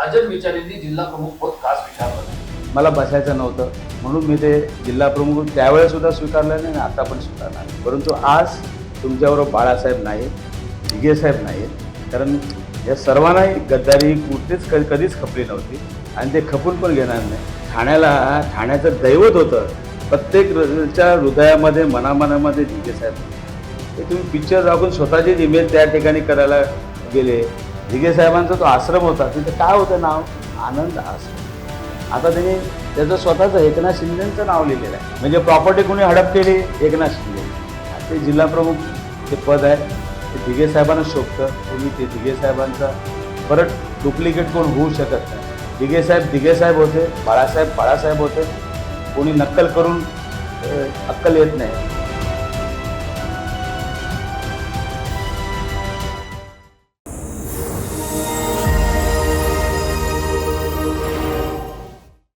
राजन विचारेंनी जिल्हा प्रमुख पद का स्वीकारलं. मला बसायचं नव्हतं. म्हणून मी ते जिल्हा प्रमुख त्यावेळेस सुद्धा स्वीकारलं नाही आणि आता पण स्वीकारणार नाही. परंतु आज तुमच्याबरोबर बाळासाहेब नाही दिगे साहेब नाही कारण या सर्वांनाही गद्दारी कुठेच क कधीच खपली नव्हती आणि ते खपून पण घेणार नाही. ठाण्याला ठाण्याचं दैवत होतं. प्रत्येक च्या हृदयामध्ये मनामनामध्ये दिगे साहेब. ते तुम्ही पिक्चर दाखवून स्वतःचीच इमेज त्या ठिकाणी करायला गेले. दिघे साहेबांचा तो आश्रम होता. तिथं काय होतं नाव? आनंद आश्रम. आता त्यांनी त्याचं स्वतःचं एकनाथ शिंदेचं नाव लिहिलेलं आहे. म्हणजे प्रॉपर्टी कोणी हडप केली एकनाथ शिंदे. ते जिल्हाप्रमुख हे ते पद आहे ते दिघे साहेबांना शोभतं. कोणी ते दिघे साहेबांचा परत डुप्लिकेट कोण होऊ शकत नाही. दिघे साहेब दिघे साहेब होते बाळासाहेब बाळासाहेब होते. कोणी नक्कल करून अक्कल येत नाही.